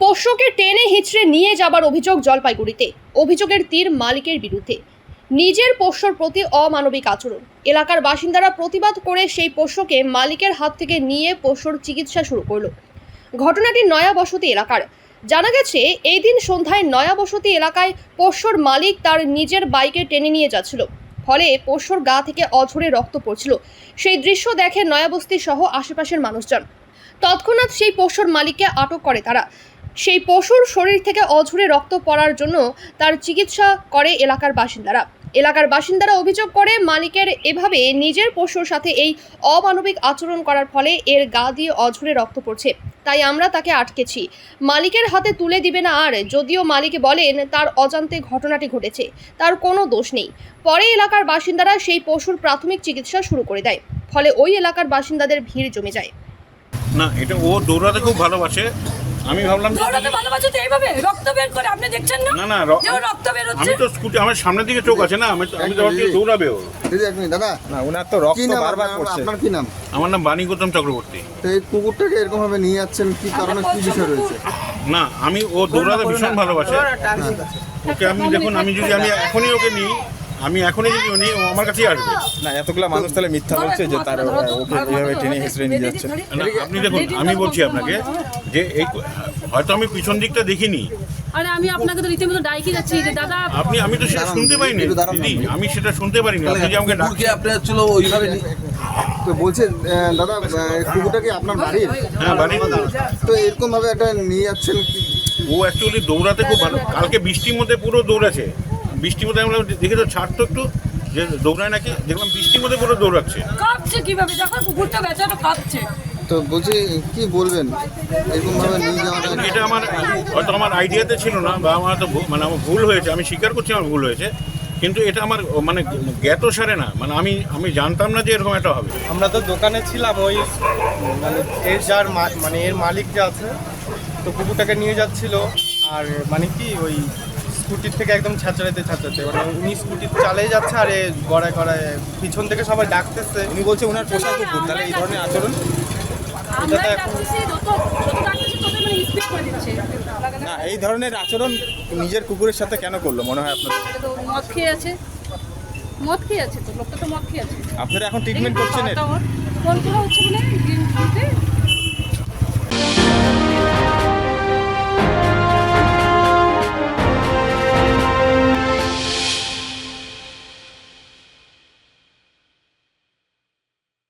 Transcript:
পোষ্যকে টেনে হিচড়ে নিয়ে যাবার অভিযোগ জলপাইগুড়িতে। অভিযোগের তীর মালিকের বিরুদ্ধে। নিজের পোষ্যর প্রতি অমানবিক আচরণ। এলাকার বাসিন্দারা প্রতিবাদ করে সেই পোষ্যকে মালিকের হাত থেকে নিয়ে পোষ্যর চিকিৎসা শুরু করল। ঘটনাটি নয়া বসতি এলাকার। জানা গেছে, এই দিন সন্ধ্যায় নয়া বসতি এলাকায় পোষ্যর মালিক তার নিজের বাইকে টেনে নিয়ে যাচ্ছিল। ফলে পোষ্যর গা থেকে অঝরে রক্ত পড়ছিল। সেই দৃশ্য দেখে নয়াবস্তি সহ আশেপাশের মানুষজন। তৎক্ষণাৎ সেই পোষ্যর মালিককে আটক করে তারা। সেই পশুর শরীর থেকে অঝুরে রক্ত পড়ার জন্য তার চিকিৎসা করে এলাকার বাসিন্দারা। এলাকার বাসিন্দারা অভিযোগ করে, মালিকের এভাবে নিজের পশুর সাথে এই অমানবিক আচরণ করার ফলে এর গা দিয়ে অঝরে রক্ত পড়ছে। তাই আমরা তাকে আটকেছি। মালিকের হাতে তুলে দিবে না আর, যদিও মালিক বলেন, তার অজান্তে ঘটনাটি ঘটেছে। তার কোনো দোষ নেই। পরে এলাকার বাসিন্দারা সেই পশুর প্রাথমিক চিকিৎসা শুরু করে দেয়। ফলে ওই এলাকার বাসিন্দাদের ভিড় জমে যায়। না, এটা ও দৌড়াতে খুব ভালোবাসে। আমি ভাবলাম দৌড়াতে ভালোবাসে তো এইভাবে রক্ত বের করে আপনি দেখছেন না? না না যে রক্ত বের আমি তো স্কুটি আমার সামনের দিকে চোখ আছে না আমি আমি তো ভাবছি দৌড়াবে ও। দিদি এক মিনিট দাদা। না ওনার তো রক্ত নাম বারবার? পড়ছে। আপনার কি নাম? আমার নাম বাণী গৌতম চক্রবর্তী। তো এই কুকুরটাকে এরকম ভাবে নিয়ে যাচ্ছেন কি কারণে কি বিষয় রয়েছে? না আমি ও দৌড়াতে ভীষণ ভালোবাসে। ওকে আমি দেখুন আমি যদি আমি এখনই ওকে নিই আমি এখনই যদি উনি ও আমার কাছেই আসবে। না এতগুলা মানুষ তাহলে মিথ্যা বলছে যে তার ওকে এইভাবে টেনে হেসড়ে নিয়ে যাচ্ছে। না, আপনি দেখুন আমি বলছি আপনাকে যে এই হয়তো আমি পিছন দিকটা দেখিনি। আরে আমি আপনাকে তো রীতিমতো ডাইকে যাচ্ছি যে দাদা আপনি আমি তো সেটা শুনতে পাইনি। একটু দাঁড়ান দিদি আমি সেটা শুনতে পারিনি। আপনি যে আমাকে ডাক- কুকুরকে আপনার ছিল ওইভাবে নি- তো বলছে আহ, দাদা আহ, কুকুরটা কি আপনার বাড়ির? হ্যাঁ বাড়ি তো এরকম ভাবে একটা নিয়ে যাচ্ছেন কি? ও অ্যাকচুয়ালি দৌড়াতে খুব ভালো কালকে বৃষ্টির মধ্যে পুরো দৌড়াছে। বৃষ্টির মধ্যে আমরা দেখে তো ছাড়তো একটু যে দৌড়ায় নাকি দেখলাম বৃষ্টির মধ্যে পুরো দৌড়াচ্ছে। কাঁপছে কীভাবে? দেখো কুকুরটা বেচারা কাঁপছে। তো বলছি কি বলবেন? এরকম ভাবে নিয়ে যাওয়াটা এটা আমার হয়তো আমার আইডিয়াতে ছিল না বা আমার তো মানে আমার ভুল হয়েছে আমি স্বীকার করছি আমার ভুল হয়েছে কিন্তু এটা আমার মানে জ্ঞাত সারে না মানে আমি আমি জানতাম না যে এরকম একটা হবে। আমরা তো দোকানে ছিলাম ওই মানে এর যার মা- মানে এর মালিক যে আছে তো কুকুরটাকে নিয়ে যাচ্ছিল আর মানে কি ওই স্কুটির থেকে একদম ছাঁচড়াইতে ছাঁচড়াতে মানে উনি স্কুটি চালিয়ে যাচ্ছে আর এ গড়ায় গড়ায় পিছন থেকে সবাই ডাকতেছে। উনি বলছে ওনার পোষা কুকুর তাহলে এই ধরনের আচরণ তত মানে না এই ধরনের আচরণ নিজের কুকুরের সাথে কেন করল? মনে হয় আপনার মদ খেয়ে আছে। মদ খেয়ে আছে তো লোকটা তো মদ খেয়ে আছে। আপনারা এখন ট্রিটমেন্ট করছেন? ফোন করা হচ্ছে